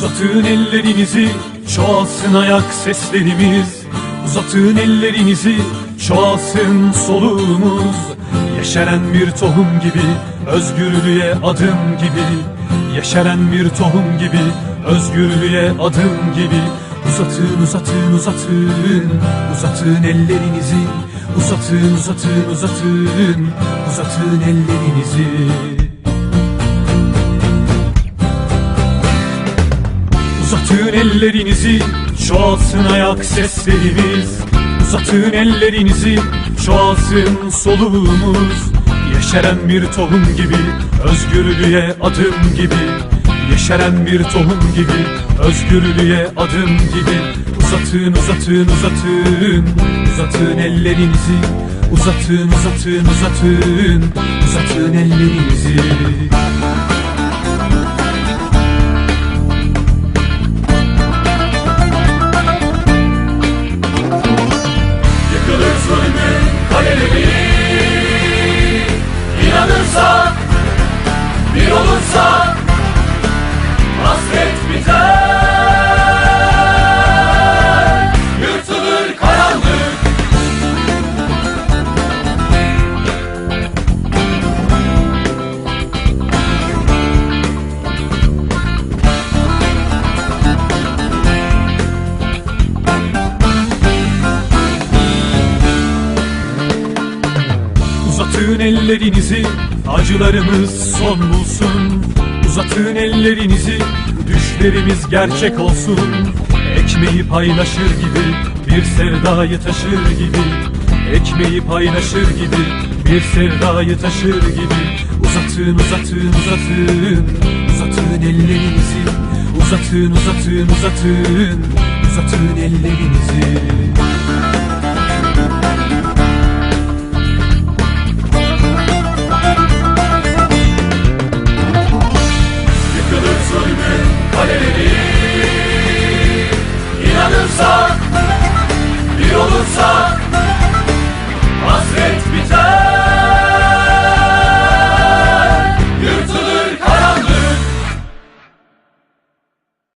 Uzatın ellerinizi çoğalsın ayak seslerimiz. Uzatın ellerinizi çoğalsın soluğumuz. Yeşeren bir tohum gibi özgürlüğe adım gibi. Yeşeren bir tohum gibi özgürlüğe adım gibi. Uzatın uzatın uzatın. Uzatın ellerinizi. Uzatın uzatın uzatın. Uzatın ellerinizi Uzatın ellerinizi çoğalsın ayak seslerimiz. Uzatın ellerinizi çoğalsın soluğumuz. Yeşeren bir tohum gibi özgürlüğe adım gibi. Yeşeren bir tohum gibi özgürlüğe adım gibi. Uzatın uzatın uzatın. Uzatın ellerinizi Uzatın uzatın uzatın. Uzatın ellerinizi Uzatın ellerinizi acılarımız son bulsun. Uzatın ellerinizi düşlerimiz gerçek olsun. Ekmeği paylaşır gibi bir sevdayı taşır gibi. Ekmeği paylaşır gibi bir sevdayı taşır gibi. Uzatın uzatın uzatın. Uzatın ellerinizi. Uzatın uzatın uzatın. Uzatın ellerinizi